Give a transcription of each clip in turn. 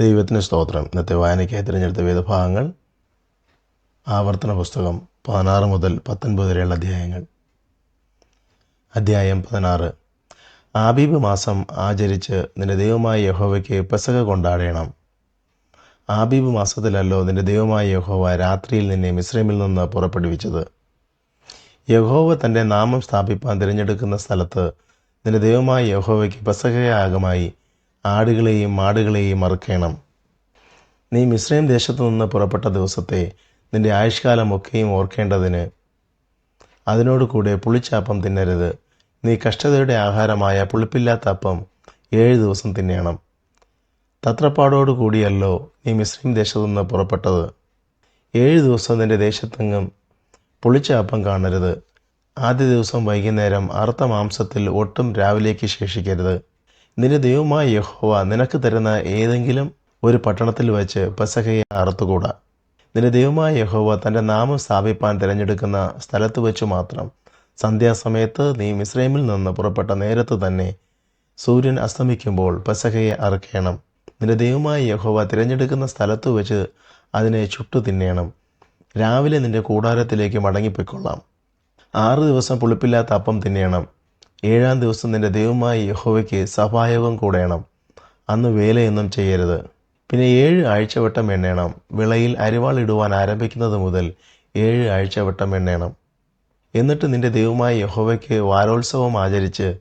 ദൈവത്തിന് സ്തോത്രം. ഇന്നത്തെ വായനയ്ക്കായി തിരഞ്ഞെടുത്ത വേദഭാഗങ്ങൾ ആവർത്തന പുസ്തകം പതിനാറ് മുതൽ പത്തൊൻപത് വരെയുള്ള അധ്യായങ്ങൾ. അധ്യായം പതിനാറ്. ആബീബ് മാസം ആചരിച്ച് നിന്റെ ദൈവമായ യഹോവയ്ക്ക് പെസക കൊണ്ടാടേണം. ആബീബ് മാസത്തിലല്ലോ നിന്റെ ദൈവമായ യഹോവ രാത്രിയിൽ നിന്നെ മിശ്രമിൽ നിന്ന് പുറപ്പെടുവിച്ചത്. യഹോവ തന്റെ നാമം സ്ഥാപിപ്പാൻ തിരഞ്ഞെടുക്കുന്ന സ്ഥലത്ത് നിന്റെ ദൈവമായ യഹോവയ്ക്ക് പെസകയാഗമായി ആടുകളെയും മാടുകളെയും മറുക്കണം. നീ മിശ്രയും ദേശത്തു നിന്ന് പുറപ്പെട്ട ദിവസത്തെ നിന്റെ ആയുഷ്കാലം ഒക്കെയും ഓർക്കേണ്ടതിന് അതിനോട് കൂടെ പുളിച്ചാപ്പം തിന്നരുത്. നീ കഷ്ടതയുടെ ആഹാരമായ പുളിപ്പില്ലാത്ത അപ്പം ഏഴ് ദിവസം തിന്നണം. തത്രപ്പാടോടു കൂടിയല്ലോ നീ മിശ്രീം ദേശത്തു നിന്ന് പുറപ്പെട്ടത്. ഏഴ് ദിവസം നിന്റെ ദേശത്തെങ്ങും പുളിച്ച അപ്പം കാണരുത്. ആദ്യ ദിവസം വൈകുന്നേരം അറുത്ത മാംസത്തിൽ ഒട്ടും രാവിലേക്ക് ശേഷിക്കരുത്. നിന്റെ ദൈവമായ യഹോവ നിനക്ക് തരുന്ന ഏതെങ്കിലും ഒരു പട്ടണത്തിൽ വെച്ച് പെസഹയെ അറുത്തുകൂടാ. നിന്റെ ദൈവമായ യഹോവ തന്റെ നാമം സ്ഥാപിപ്പാൻ തിരഞ്ഞെടുക്കുന്ന സ്ഥലത്ത് വെച്ച് മാത്രം. സന്ധ്യാസമയത്ത് നീ മിസ്രൈമിൽ നിന്ന് പുറപ്പെട്ട നേരത്ത് തന്നെ സൂര്യൻ അസ്തമിക്കുമ്പോൾ പെസഹയെ അറുക്കണം. നിന്റെ ദൈവമായ യഹോവ തിരഞ്ഞെടുക്കുന്ന സ്ഥലത്ത് വെച്ച് അതിനെ ചുട്ടു തിന്നേണം. രാവിലെ നിന്റെ കൂടാരത്തിലേക്ക് മടങ്ങിപ്പോയിക്കൊള്ളാം. ആറ് ദിവസം പുളിപ്പില്ലാത്ത അപ്പം തിന്നേണം. ഏഴാം ദിവസം നിന്റെ ദൈവമായ യഹോവയ്ക്ക് സഭായോഗം കൂടേണം. അന്ന് വേലയൊന്നും ചെയ്യരുത്. പിന്നെ ഏഴ് ആഴ്ചവട്ടം എണ്ണേണം. വിളയിൽ അരിവാൾ ഇടുവാൻ ആരംഭിക്കുന്നത് മുതൽ ഏഴ് ആഴ്ചവട്ടം എണ്ണേണം. എന്നിട്ട് നിന്റെ ദൈവമായ യഹോവയ്ക്ക് വാരോത്സവം ആചരിച്ച്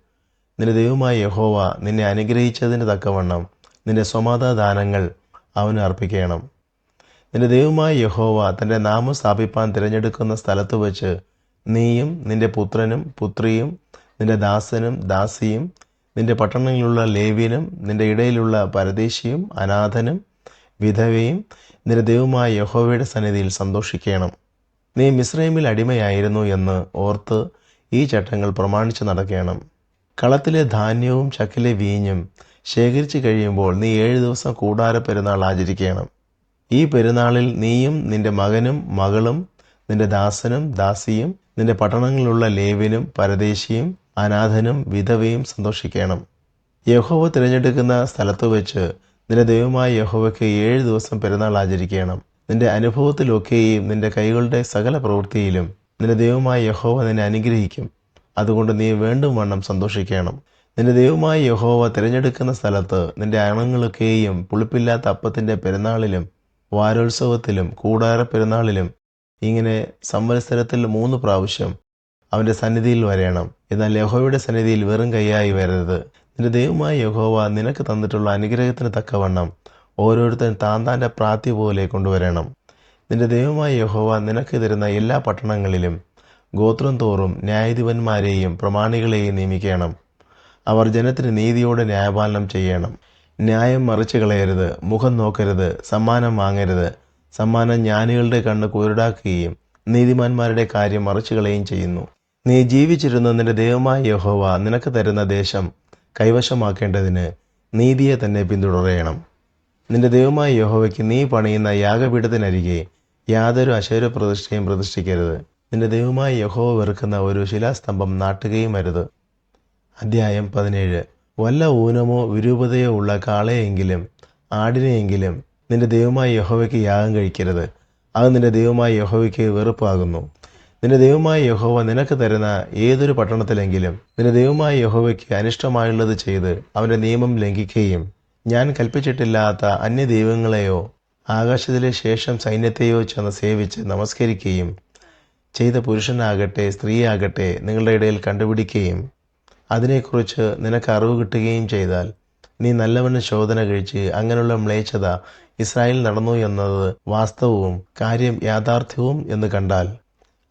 നിന്റെ ദൈവമായ യഹോവ നിന്നെ അനുഗ്രഹിച്ചതിന് തക്കവണ്ണം നിന്റെ സ്വമാതാദാനങ്ങൾ അവന് അർപ്പിക്കണം. നിന്റെ ദൈവമായ യഹോവ തന്റെ നാമം സ്ഥാപിപ്പാൻ തിരഞ്ഞെടുക്കുന്ന സ്ഥലത്ത് വെച്ച് നീയും നിന്റെ പുത്രനും പുത്രിയും നിന്റെ ദാസനും ദാസിയും നിന്റെ പട്ടണങ്ങളിലുള്ള ലേവ്യനും നിന്റെ ഇടയിലുള്ള പരദേശിയും അനാഥനും വിധവയും നിന്റെ ദൈവമായ യഹോവയുടെ സന്നിധിയിൽ സന്തോഷിക്കണം. നീ മിസ്രൈമിൽ അടിമയായിരുന്നു എന്ന് ഓർത്ത് ഈ ചട്ടങ്ങൾ പ്രമാണിച്ച് നടക്കണം. കളത്തിലെ ധാന്യവും ചക്കിലെ വീഞ്ഞും ശേഖരിച്ചു കഴിയുമ്പോൾ നീ ഏഴ് ദിവസം കൂടാര പെരുന്നാൾ ആചരിക്കണം. ഈ പെരുന്നാളിൽ നീയും നിന്റെ മകനും മകളും നിന്റെ ദാസനും ദാസിയും നിന്റെ പട്ടണങ്ങളിലുള്ള ലേവ്യനും പരദേശിയും അനാഥനും വിധവയും സന്തോഷിക്കണം. യഹോവ തിരഞ്ഞെടുക്കുന്ന സ്ഥലത്ത് വെച്ച് നിന്റെ ദൈവമായ യഹോവയ്ക്ക് ഏഴ് ദിവസം പെരുന്നാൾ ആചരിക്കണം. നിന്റെ അനുഭവത്തിലൊക്കെയും നിന്റെ കൈകളുടെ സകല പ്രവൃത്തിയിലും നിന്റെ ദൈവമായ യഹോവ നിന്നെ അനുഗ്രഹിക്കും. അതുകൊണ്ട് നീ വേണ്ടും വണ്ണം സന്തോഷിക്കണം. നിന്റെ ദൈവമായ യഹോവ തിരഞ്ഞെടുക്കുന്ന സ്ഥലത്ത് നിന്റെ അണങ്ങളൊക്കെയും പുളിപ്പില്ലാത്ത അപ്പത്തിന്റെ പെരുന്നാളിലും വാരോത്സവത്തിലും കൂടാര പെരുന്നാളിലും ഇങ്ങനെ സംവത്സരത്തിൽ മൂന്ന് പ്രാവശ്യം അവന്റെ സന്നിധിയിൽ വരയണം എന്നാൽ യഹോവയുടെ സന്നിധിയിൽ വെറും കൈയായി വരരുത്. നിന്റെ ദൈവമായ യഹോവ നിനക്ക് തന്നിട്ടുള്ള അനുഗ്രഹത്തിന് തക്കവണ്ണം ഓരോരുത്തരും താൻ താന്റെ പ്രാപ്തി പോലെ കൊണ്ടുവരണം. നിന്റെ ദൈവമായ യഹോവ നിനക്ക് തരുന്ന എല്ലാ പട്ടണങ്ങളിലും ഗോത്രം തോറും ന്യായാധിപന്മാരെയും പ്രമാണികളെയും നിയമിക്കണം. അവർ ജനത്തിന് നീതിയോടെ ന്യായപാലനം ചെയ്യണം. ന്യായം മറിച്ചു കളയരുത് മുഖം നോക്കരുത് സമ്മാനം വാങ്ങരുത്. സമ്മാനം ജ്ഞാനികളുടെ കണ്ണ് കുരുടാക്കുകയും നീതിമാന്മാരുടെ കാര്യം മറിച്ചു കളയുകയും ചെയ്യുന്നു. നീ ജീവിച്ചിരുന്ന നിന്റെ ദൈവമായ യഹോവ നിനക്ക് തരുന്ന ദേശം കൈവശമാക്കേണ്ടതിന് നീതിയെ തന്നെ പിന്തുടരണം. നിന്റെ ദൈവമായ യഹോവയ്ക്ക് നീ പണിയുന്ന യാഗപീഠത്തിനരികെ യാതൊരു അശൈര പ്രതിഷ്ഠയും പ്രതിഷ്ഠിക്കരുത്. നിന്റെ ദൈവമായ യഹോവ വെറുക്കുന്ന ഒരു ശിലാസ്തംഭം നാട്ടുകയും അരുത്. അധ്യായം പതിനേഴ്. വല്ല ഊനമോ വിരൂപതയോ ഉള്ള കാളയെങ്കിലും ആടിനെയെങ്കിലും നിന്റെ ദൈവമായ യഹോവയ്ക്ക് യാഗം കഴിക്കരുത്. അത് നിന്റെ ദൈവമായ യഹോവയ്ക്ക് വെറുപ്പാകുന്നു. നിന്റെ ദൈവമായ യഹോവ നിനക്ക് തരുന്ന ഏതൊരു പട്ടണത്തിലെങ്കിലും നിന്റെ ദൈവമായ യഹോവയ്ക്ക് അനിഷ്ടമായുള്ളത് ചെയ്ത് അവന്റെ നിയമം ലംഘിക്കുകയും ഞാൻ കൽപ്പിച്ചിട്ടില്ലാത്ത അന്യ ദൈവങ്ങളെയോ ആകാശത്തിലെ ശേഷം സൈന്യത്തെയോ ചെന്ന് സേവിച്ച് നമസ്കരിക്കുകയും ചെയ്ത പുരുഷനാകട്ടെ സ്ത്രീയാകട്ടെ നിങ്ങളുടെ ഇടയിൽ കണ്ടുപിടിക്കുകയും അതിനെക്കുറിച്ച് നിനക്ക് അറിവ് കിട്ടുകയും ചെയ്താൽ നീ നല്ലവണ്ണം ശോധന കഴിച്ച് അങ്ങനെയുള്ള മ്ലേച്ഛത ഇസ്രായേൽ നടന്നു എന്നത് വാസ്തവവും കാര്യം യാഥാർത്ഥ്യവും എന്ന് കണ്ടാൽ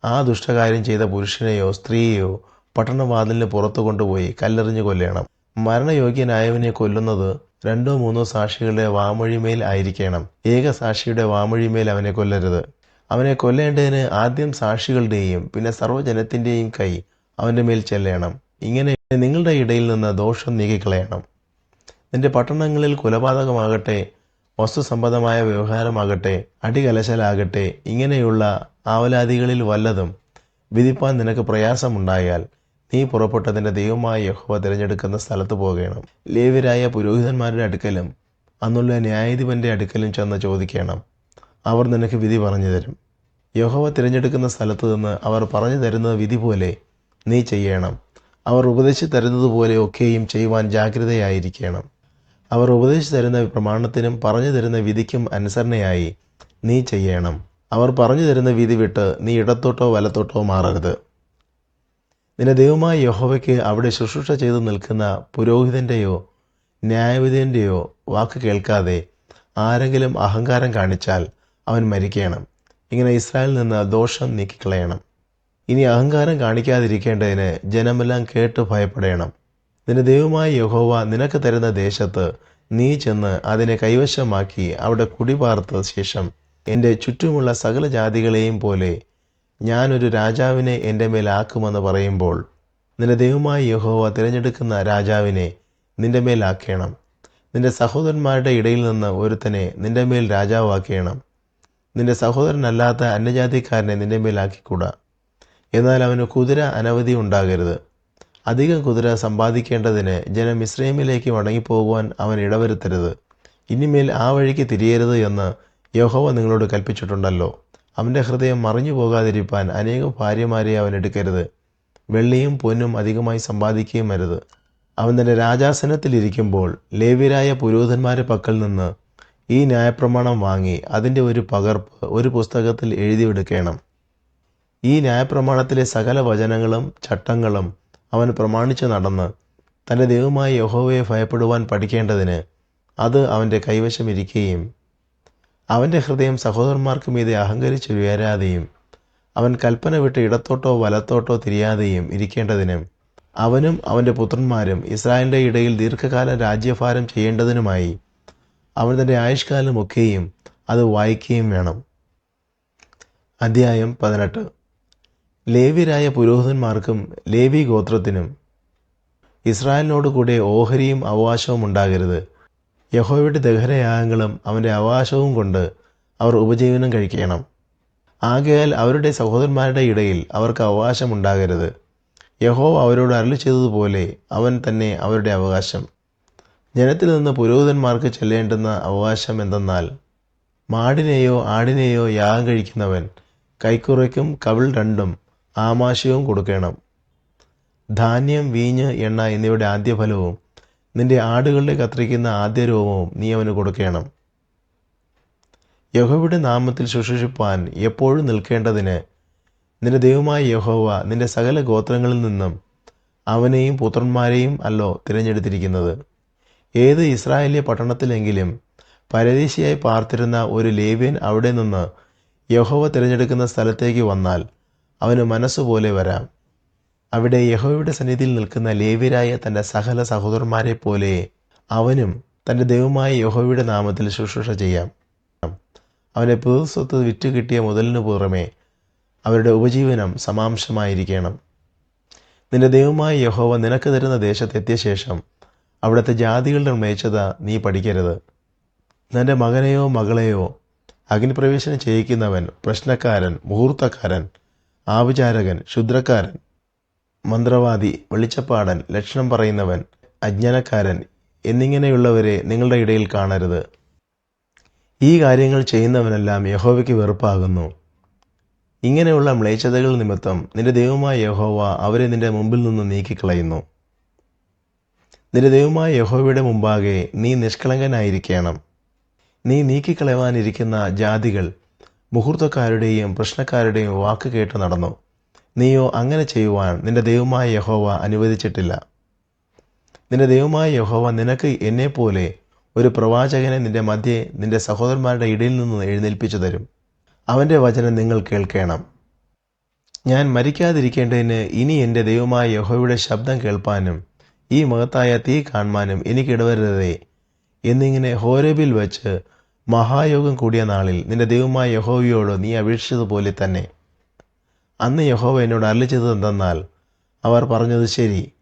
ആ ദുഷ്ടകാര്യം ചെയ്ത പുരുഷനെയോ സ്ത്രീയെയോ പട്ടണവാതിലിന് പുറത്തു കൊണ്ടുപോയി കല്ലെറിഞ്ഞു കൊല്ലണം. മരണയോഗ്യനായവനെ കൊല്ലുന്നത് രണ്ടോ മൂന്നോ സാക്ഷികളുടെ വാമൊഴിമേൽ ആയിരിക്കണം. ഏക സാക്ഷിയുടെ വാമൊഴിമേൽ അവനെ കൊല്ലരുത്. അവനെ കൊല്ലേണ്ടതിന് ആദ്യം സാക്ഷികളുടെയും പിന്നെ സർവജനത്തിന്റെയും കൈ അവന്റെ മേൽ ചെല്ലണം. ഇങ്ങനെ നിങ്ങളുടെ ഇടയിൽ നിന്ന് ദോഷം നീക്കിക്കളയണം. നിന്റെ പട്ടണങ്ങളിൽ കൊലപാതകമാകട്ടെ വസ്തുസംബന്ധമായ വ്യവഹാരമാകട്ടെ അടികലശലാകട്ടെ ഇങ്ങനെയുള്ള ആവലാദികളിൽ വല്ലതും വിധിപ്പാൻ നിനക്ക് പ്രയാസമുണ്ടായാൽ നീ പുറപ്പെട്ടതിന്റെ ദൈവമായ യഹോവ തിരഞ്ഞെടുക്കുന്ന സ്ഥലത്ത് പോകണം. ലേവ്യരായ പുരോഹിതന്മാരുടെ അടുക്കലും അന്നുള്ള ന്യായാധിപന്റെ അടുക്കലും ചെന്ന് ചോദിക്കണം. അവർ നിനക്ക് വിധി പറഞ്ഞു തരും. യഹോവ തിരഞ്ഞെടുക്കുന്ന സ്ഥലത്ത് നിന്ന് അവർ പറഞ്ഞു തരുന്നത് വിധി പോലെ നീ ചെയ്യണം. അവർ ഉപദേശിച്ചു തരുന്നത് പോലെ ഒക്കെയും ചെയ്യുവാൻ ജാഗ്രതയായിരിക്കണം. അവർ ഉപദേശിച്ചു തരുന്ന പ്രമാണത്തിനും പറഞ്ഞു തരുന്ന വിധിക്കും അനുസരണയായി നീ ചെയ്യണം. അവർ പറഞ്ഞു തരുന്ന വിധി വിട്ട് നീ ഇടത്തോട്ടോ വലത്തോട്ടോ മാറരുത്. നിന്റെ ദൈവമായ യഹോവയ്ക്ക് അവിടെ ശുശ്രൂഷ ചെയ്തു നിൽക്കുന്ന പുരോഹിതന്റെയോ ന്യായവിധിന്റെയോ വാക്ക് കേൾക്കാതെ ആരെങ്കിലും അഹങ്കാരം കാണിച്ചാൽ അവൻ മരിക്കണം. ഇങ്ങനെ ഇസ്രായേലിൽ നിന്ന് ദോഷം നീക്കിക്കളയണം. ഇനി അഹങ്കാരം കാണിക്കാതിരിക്കേണ്ടതിന് ജനമെല്ലാം കേട്ട് ഭയപ്പെടണം. നിന്റെ ദൈവമായ യഹോവ നിനക്ക് തരുന്ന ദേശത്ത് നീ ചെന്ന് അതിനെ കൈവശമാക്കി അവിടെ കുടിപാർത്ത ശേഷം എന്റെ ചുറ്റുമുള്ള സകല ജാതികളെയും പോലെ ഞാനൊരു രാജാവിനെ എന്റെ മേലാക്കുമെന്ന് പറയുമ്പോൾ നിന്റെ ദൈവമായ യഹോവ തിരഞ്ഞെടുക്കുന്ന രാജാവിനെ നിന്റെ മേലാക്കണം നിന്റെ സഹോദരന്മാരുടെ ഇടയിൽ നിന്ന് ഒരുത്തനെ നിന്റെ മേൽ രാജാവാക്കണം. നിന്റെ സഹോദരനല്ലാത്ത അന്യജാതിക്കാരനെ നിന്റെ മേലാക്കിക്കൂടാ എന്നാൽ അവന് കുതിര അനവധി ഉണ്ടാകരുത്. അധികം കുതിര സമ്പാദിക്കേണ്ടതിന് ജനം ഇസ്രൈമിലേക്ക് മടങ്ങിപ്പോകുവാൻ അവൻ ഇടവരുത്തരുത്. ഇനിമേൽ ആ വഴിക്ക് തിരിയരുത് എന്ന് യഹോവ നിങ്ങളോട് കൽപ്പിച്ചിട്ടുണ്ടല്ലോ. അവന്റെ ഹൃദയം മറിഞ്ഞു പോകാതിരിപ്പാൻ അനേകം ഭാര്യമാരെ അവൻ എടുക്കരുത്. വെള്ളിയും പൊന്നും അധികമായി സമ്പാദിക്കുകയും അരുത്. അവൻ തന്റെ രാജാസനത്തിലിരിക്കുമ്പോൾ ലേവ്യരായ പുരോഹിതന്മാരെ പക്കൽ നിന്ന് ഈ ന്യായപ്രമാണം വാങ്ങി അതിന്റെ ഒരു പകർപ്പ് ഒരു പുസ്തകത്തിൽ എഴുതിയെടുക്കണം. ഈ ന്യായപ്രമാണത്തിലെ സകല വചനങ്ങളും ചട്ടങ്ങളും അവൻ പ്രമാണിച്ചു നടന്ന് തന്റെ ദൈവമായ യഹോവയെ ഭയപ്പെടുവാൻ പഠിക്കേണ്ടതിന് അത് അവന്റെ കൈവശമിരിക്കുകയും അവന്റെ ഹൃദയം സഹോദരന്മാർക്ക് മീതെ അഹങ്കരിച്ച് ഉയരാതെയും അവൻ കൽപ്പന വിട്ട് ഇടത്തോട്ടോ വലത്തോട്ടോ തിരിയാതെയും ഇരിക്കേണ്ടതിനും അവനും അവന്റെ പുത്രന്മാരും ഇസ്രായേലിന്റെ ഇടയിൽ ദീർഘകാലം രാജ്യഭാരം ചെയ്യേണ്ടതിനുമായി അവൻ തന്റെ ആയുഷ്കാലമൊക്കെയും അത് വായിക്കുകയും വേണം. അധ്യായം പതിനെട്ട്. ലേവ്യരായ പുരോഹിതന്മാർക്കും ലേവി ഗോത്രത്തിനും ഇസ്രായേലിനോട് കൂടെ ഓഹരിയും അവകാശവും ഉണ്ടാകരുത്. യഹോവയുടെ ദഹനയാഗങ്ങളും അവന്റെ അവകാശവും കൊണ്ട് അവർ ഉപജീവനം കഴിക്കണം. ആകയാൽ അവരുടെ സഹോദരന്മാരുടെ ഇടയിൽ അവർക്ക് അവകാശം ഉണ്ടാകരുത്. യഹോവ അവരോട് അരളി ചെയ്തതുപോലെ അവൻ തന്നെ അവരുടെ അവകാശം. ജനത്തിൽ നിന്ന് പുരോഹിതന്മാർക്ക് ചെല്ലേണ്ടുന്ന അവകാശം എന്തെന്നാൽ മാടിനെയോ ആടിനെയോ യാഗം കഴിക്കുന്നവൻ കൈക്കുറയ്ക്കും കവിൾ രണ്ടും ആമാശയവും കൊടുക്കണം. ധാന്യം വീഞ്ഞ് എണ്ണ എന്നിവയുടെ ആദ്യഫലവും നിന്റെ ആടുകളുടെ കത്രിക്കുന്ന ആദ്യരോമവും നീ അവന് കൊടുക്കണം. യഹോവയുടെ നാമത്തിൽ ശുശ്രൂഷിപ്പാൻ എപ്പോഴും നിൽക്കേണ്ടതിന് നിന്റെ ദൈവമായ യഹോവ നിന്റെ സകല ഗോത്രങ്ങളിൽ നിന്നും അവനെയും പുത്രന്മാരെയും അല്ലോ തിരഞ്ഞെടുത്തിരിക്കുന്നത്. ഏത് ഇസ്രായേലിയ പട്ടണത്തിലെങ്കിലും പരദേശിയായി പാർത്തിരുന്ന ഒരു ലേവ്യൻ അവിടെ നിന്ന് യഹോവ തിരഞ്ഞെടുക്കുന്ന സ്ഥലത്തേക്ക് വന്നാൽ അവന് മനസ്സുപോലെ വരാം. അവിടെ യഹോയുടെ സന്നിധിയിൽ നിൽക്കുന്ന ലേവ്യരായ തന്റെ സകല സഹോദരന്മാരെ പോലെ അവനും തന്റെ ദൈവമായ യഹോയുടെ നാമത്തിൽ ശുശ്രൂഷ ചെയ്യാം. അവനെ പൊതുസ്വത്ത് വിറ്റ് കിട്ടിയ മുതലിനു പുറമെ അവരുടെ ഉപജീവനം സമാംശമായിരിക്കണം. നിന്റെ ദൈവമായ യഹോവ നിനക്ക് തരുന്ന ദേശത്തെത്തിയ ശേഷം അവിടുത്തെ ജാതികളുടെ മേച്ചത നീ പഠിക്കരുത്. നിന്റെ മകനെയോ മകളെയോ അഗ്നിപ്രവേശനം ചെയ്യിക്കുന്നവൻ പ്രശ്നക്കാരൻ മുഹൂർത്തക്കാരൻ ആഭിചാരകൻ ക്ഷുദ്രക്കാരൻ മന്ത്രവാദി വെളിച്ചപ്പാടൻ ലക്ഷണം പറയുന്നവൻ അജ്ഞാനക്കാരൻ എന്നിങ്ങനെയുള്ളവരെ നിങ്ങളുടെ ഇടയിൽ കാണരുത്. ഈ കാര്യങ്ങൾ ചെയ്യുന്നവനെല്ലാം യഹോവയ്ക്ക് വെറുപ്പാകുന്നു. ഇങ്ങനെയുള്ള മ്ലേച്ഛതകൾ നിമിത്തം നിന്റെ ദൈവമായ യഹോവ അവരെ നിന്റെ മുമ്പിൽ നിന്ന് നീക്കിക്കളയുന്നു. നിന്റെ ദൈവമായ യഹോവയുടെ മുമ്പാകെ നീ നിഷ്കളങ്കനായിരിക്കണം. നീ നീക്കിക്കളയുവാനിരിക്കുന്ന ജാതികൾ മുഹൂർത്തക്കാരുടെയും പ്രശ്നക്കാരുടെയും വാക്ക് കേട്ട് നടന്നു. നീയോ അങ്ങനെ ചെയ്യുവാൻ നിന്റെ ദൈവമായ യഹോവ അനുവദിച്ചിട്ടില്ല. നിന്റെ ദൈവമായ യഹോവ നിനക്ക് എന്നെപ്പോലെ ഒരു പ്രവാചകനെ നിന്റെ മധ്യേ നിന്റെ സഹോദരന്മാരുടെ ഇടയിൽ നിന്ന് എഴുന്നേൽപ്പിച്ചു തരും. അവന്റെ വചനം നിങ്ങൾ കേൾക്കണം. ഞാൻ മരിക്കാതിരിക്കേണ്ടതിന് ഇനി എന്റെ ദൈവമായ യഹോവയുടെ ശബ്ദം കേൾപ്പാനും ഈ മഹത്തായ തീ കാണുവാനും എനിക്കിടവരുതേ എന്നിങ്ങനെ ഹോരബിൽ വെച്ച് മഹായോഗം കൂടിയ നാളിൽ നിന്റെ ദൈവമായ യഹോവയോട് നീ അപേക്ഷിച്ചതുപോലെ തന്നെ. അന്ന് യഹോവ എന്നോട് അരളിച്ചത് എന്തെന്നാൽ അവർ പറഞ്ഞത് ശരി.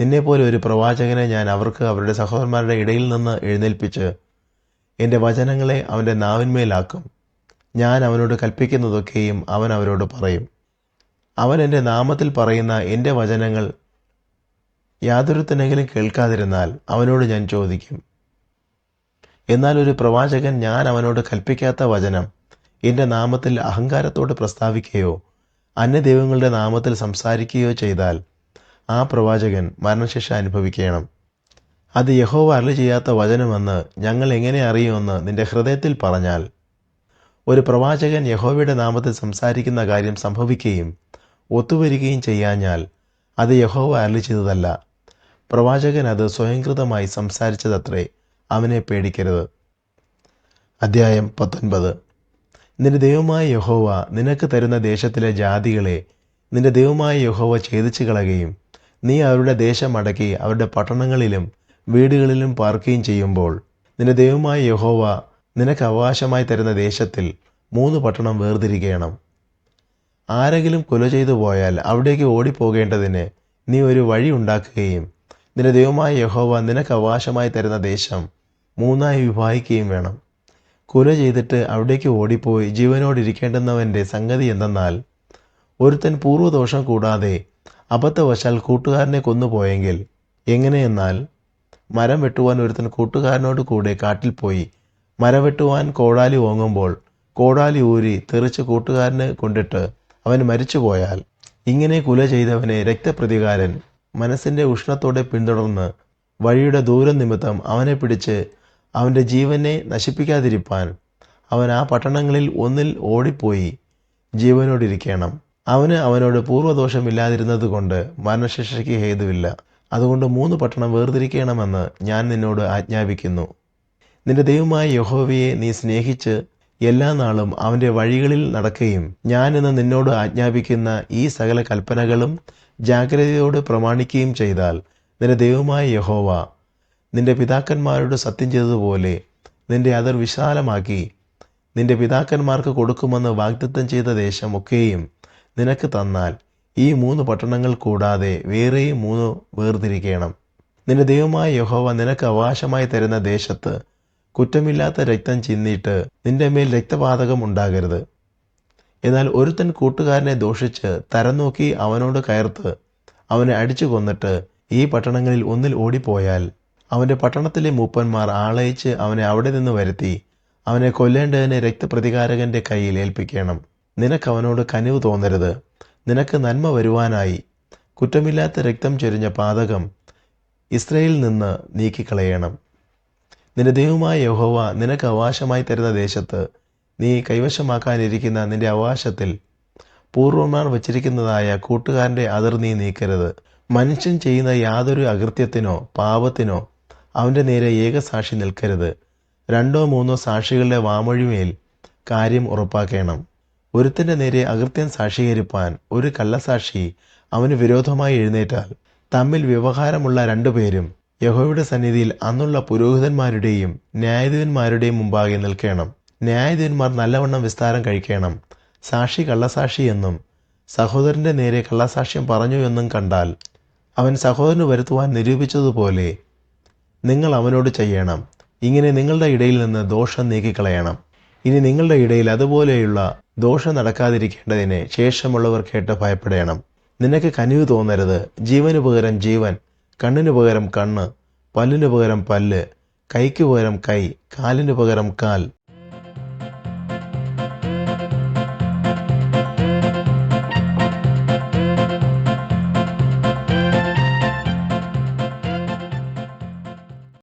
നിന്നെപ്പോലെ ഒരു പ്രവാചകനെ ഞാൻ അവർക്ക് അവരുടെ സഹോദരന്മാരുടെ ഇടയിൽ നിന്ന് എഴുന്നേൽപ്പിച്ച് എന്റെ വചനങ്ങളെ അവന്റെ നാവിന്മേലാക്കും. ഞാൻ അവനോട് കൽപ്പിക്കുന്നതൊക്കെയും അവൻ അവരോട് പറയും. അവൻ എന്റെ നാമത്തിൽ പറയുന്ന എന്റെ വചനങ്ങൾ യാതൊരുത്തനെങ്കിലും കേൾക്കാതിരുന്നാൽ അവനോട് ഞാൻ ചോദിക്കും. എന്നാൽ ഒരു പ്രവാചകൻ ഞാൻ അവനോട് കൽപ്പിക്കാത്ത വചനം എന്റെ നാമത്തിൽ അഹങ്കാരത്തോട് പ്രസ്താവിക്കുകയോ അന്യദൈവങ്ങളുടെ നാമത്തിൽ സംസാരിക്കുകയോ ചെയ്താൽ ആ പ്രവാചകൻ മരണശിക്ഷ അനുഭവിക്കണം. അത് യഹോവ അരളി ചെയ്യാത്ത വചനമെന്ന് ഞങ്ങൾ എങ്ങനെ അറിയുമെന്ന് നിന്റെ ഹൃദയത്തിൽ പറഞ്ഞാൽ ഒരു പ്രവാചകൻ യഹോവയുടെ നാമത്തിൽ സംസാരിക്കുന്ന കാര്യം സംഭവിക്കുകയും ഒത്തുവരികയും ചെയ്യാഞ്ഞാൽ അത് യഹോവ അരളി ചെയ്തതല്ല. പ്രവാചകൻ അത് സ്വയംകൃതമായി സംസാരിച്ചതത്രേ. അവനെ പേടിക്കരുത്. അദ്ധ്യായം പത്തൊൻപത്. നിന്റെ ദൈവമായ യഹോവ നിനക്ക് തരുന്ന ദേശത്തിലെ ജാതികളെ നിന്റെ ദൈവമായ യഹോവ ഛേദിച്ചു കളയുകയും നീ അവരുടെ ദേശം അടക്കി അവരുടെ പട്ടണങ്ങളിലും വീടുകളിലും പാർക്കുകയും ചെയ്യുമ്പോൾ നിന്റെ ദൈവമായ യഹോവ നിനക്ക് അവകാശമായി തരുന്ന ദേശത്തിൽ മൂന്ന് പട്ടണം വേർതിരിക്കണം. ആരെങ്കിലും കൊല ചെയ്തു പോയാൽ അവിടേക്ക് ഓടിപ്പോകേണ്ടതിന് നീ ഒരു വഴി ഉണ്ടാക്കുകയും നിന്റെ ദൈവമായ യഹോവ നിനക്ക് അവകാശമായി തരുന്ന ദേശം മൂന്നായി വിഭാഗിക്കുകയും വേണം. കുല ചെയ്തിട്ട് അവിടേക്ക് ഓടിപ്പോയി ജീവനോടിരിക്കേണ്ടുന്നവന്റെ സംഗതി എന്തെന്നാൽ ഒരുത്തൻ പൂർവദോഷം കൂടാതെ അബദ്ധവശാൽ കൂട്ടുകാരനെ കൊന്നുപോയെങ്കിൽ എങ്ങനെയെന്നാൽ മരം വെട്ടുവാൻ ഒരുത്തൻ കൂട്ടുകാരനോട് കൂടെ കാട്ടിൽ പോയി മരം വെട്ടുവാൻ കോടാലി ഓങ്ങുമ്പോൾ കോടാലി ഊരി തെറിച്ച് കൂട്ടുകാരനെ കൊണ്ടിട്ട് അവൻ മരിച്ചുപോയാൽ ഇങ്ങനെ കുല ചെയ്തവനെ രക്തപ്രതികാരൻ മനസ്സിന്റെ ഉഷ്ണത്തോടെ പിന്തുടർന്ന് വഴിയുടെ ദൂരം നിമിത്തം അവനെ പിടിച്ച് അവന്റെ ജീവനെ നശിപ്പിക്കാതിരിപ്പാൻ അവൻ ആ പട്ടണങ്ങളിൽ ഒന്നിൽ ഓടിപ്പോയി ജീവനോടിരിക്കണം. അവന് അവനോട് പൂർവദോഷമില്ലാതിരുന്നത് കൊണ്ട് മരണശിക്ഷയ്ക്ക് ഹേതുവില്ല. അതുകൊണ്ട് മൂന്ന് പട്ടണം വേർതിരിക്കണമെന്ന് ഞാൻ നിന്നോട് ആജ്ഞാപിക്കുന്നു. നിന്റെ ദൈവമായ യഹോവയെ നീ സ്നേഹിച്ച് എല്ലാ നാളും അവന്റെ വഴികളിൽ നടക്കുകയും ഞാൻ ഇന്ന് നിന്നോട് ആജ്ഞാപിക്കുന്ന ഈ സകല കൽപ്പനകളും ജാഗ്രതയോട് പ്രമാണിക്കുകയും ചെയ്താൽ നിന്റെ ദൈവമായ യഹോവ നിന്റെ പിതാക്കന്മാരോട് സത്യം ചെയ്തതുപോലെ നിന്റെ അതിർ വിശാലമാക്കി. നിന്റെ പിതാക്കന്മാർക്ക് കൊടുക്കുമെന്ന് വാഗ്ദത്തം ചെയ്ത ദേശം ഒക്കെയും നിനക്ക് തന്നാൽ ഈ മൂന്ന് പട്ടണങ്ങൾ കൂടാതെ വേറെയും മൂന്ന് വേർതിരിക്കണം. നിന്റെ ദൈവമായ യഹോവ നിനക്ക് അവകാശമായി തരുന്ന ദേശത്ത് കുറ്റമില്ലാത്ത രക്തം ചിന്നിട്ട് നിന്റെ മേൽ രക്തപാതകം ഉണ്ടാകരുത്. എന്നാൽ ഒരുത്തൻ കൂട്ടുകാരനെ ദോഷിച്ച് തരം നോക്കി അവനോട് കയർത്ത് അവനെ അടിച്ചു കൊന്നിട്ട് ഈ പട്ടണങ്ങളിൽ ഒന്നിൽ ഓടിപ്പോയാൽ അവന്റെ പട്ടണത്തിലെ മൂപ്പന്മാർ ആളയച്ച് അവനെ അവിടെ നിന്ന് വരുത്തി. അവനെ കൊല്ലേണ്ടതിനെ രക്തപ്രതികാരകന്റെ കയ്യിൽ ഏൽപ്പിക്കണം. നിനക്ക് അവനോട് കനിവ് തോന്നരുത്. നിനക്ക് നന്മ വരുവാനായി. കുറ്റമില്ലാത്ത രക്തം ചൊരിഞ്ഞ പാതകം ഇസ്രയേലിൽ നിന്ന് നീക്കിക്കളയണം. നിന്റെ ദൈവമായ യഹോവ നിനക്ക് അവകാശമായി തരുന്ന ദേശത്ത് നീ കൈവശമാക്കാനിരിക്കുന്ന നിന്റെ അവകാശത്തിൽ പൂർവന്മാർ വച്ചിരിക്കുന്നതായ കൂട്ടുകാരന്റെ അതിർ നീ നീക്കരുത്. മനുഷ്യൻ ചെയ്യുന്ന യാതൊരു അകൃത്യത്തിനോ പാപത്തിനോ അവന്റെ നേരെ ഏകസാക്ഷി നിൽക്കരുത്. രണ്ടോ മൂന്നോ സാക്ഷികളുടെ വാമൊഴിമേൽ കാര്യം ഉറപ്പാക്കണം. ഒരുത്തിന്റെ നേരെ അകൃത്യം സാക്ഷീകരിപ്പാൻ ഒരു കള്ളസാക്ഷി അവന് വിരോധമായി എഴുന്നേറ്റാൽ തമ്മിൽ വ്യവഹാരമുള്ള രണ്ടുപേരും യഹോയുടെ സന്നിധിയിൽ അന്നുള്ള പുരോഹിതന്മാരുടെയും ന്യായാധിപന്മാരുടെയും മുമ്പാകെ നിൽക്കണം. ന്യായാധിപന്മാർ നല്ലവണ്ണം വിസ്താരം കഴിക്കണം. സാക്ഷി കള്ളസാക്ഷി എന്നും സഹോദരന്റെ നേരെ കള്ളസാക്ഷ്യം പറഞ്ഞു എന്നും കണ്ടാൽ അവൻ സഹോദരന് വരുത്തുവാൻ നിരൂപിച്ചതുപോലെ നിങ്ങൾ അവനോട് ചെയ്യണം. ഇങ്ങനെ നിങ്ങളുടെ ഇടയിൽ നിന്ന് ദോഷം നീക്കിക്കളയണം. ഇനി നിങ്ങളുടെ ഇടയിൽ അതുപോലെയുള്ള ദോഷം നടക്കാതിരിക്കേണ്ടതിന് ശേഷമുള്ളവർ കേട്ട് ഭയപ്പെടേണം. നിനക്ക് കനിവ് തോന്നരുത്. ജീവന് പകരം ജീവൻ കണ്ണിന് പകരം കണ്ണ് പല്ലിന് പകരം പല്ല് കൈക്ക് പകരം കൈ കാലിന് പകരം കാൽ.